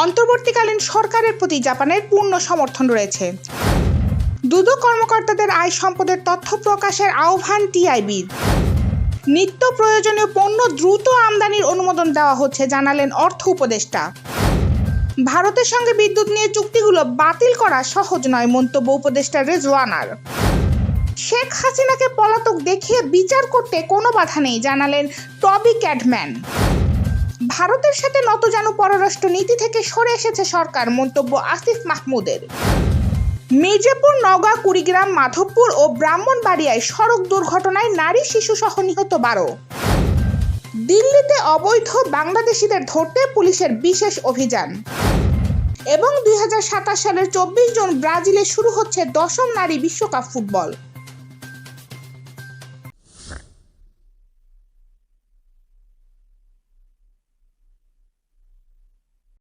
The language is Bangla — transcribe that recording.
অন্তর্বর্তীকালীন সরকারের প্রতি জাপানের পূর্ণ সমর্থন রয়েছে। দুদক কর্মকর্তাদের আয় সম্পদের তথ্য প্রকাশের আহ্বান টিআইবির নিত্য প্রয়োজনীয় পণ্য দ্রুত আমদানির অনুমোদন দেওয়া হচ্ছে, জানালেন অর্থ উপদেষ্টা। ভারতের সঙ্গে বিদ্যুৎ নিয়ে চুক্তিগুলো বাতিল করা সহজ নয়, মন্তব্য উপদেষ্টা রেজওয়ানার। শেখ হাসিনাকে পলাতক দেখিয়ে বিচার করতে কোনো বাধা নেই, জানালেন টবি ক্যাডম্যান। ভারতের সাথে নতজানু পররাষ্ট্র নীতি থেকে সরে এসেছে সরকার, মন্তব্য আসিফ মাহমুদের। মির্জাপুর, নওগাঁ, কুড়িগ্রাম, মাধবপুর ও ব্রাহ্মণবাড়িয়ায় সড়ক দুর্ঘটনায় নারী শিশু সহ নিহত বারো। দিল্লিতে অবৈধ বাংলাদেশিদের ধরতে পুলিশের বিশেষ অভিযান। এবং দুই সালের চব্বিশ জন ব্রাজিলে শুরু হচ্ছে দশম নারী বিশ্বকাপ ফুটবল।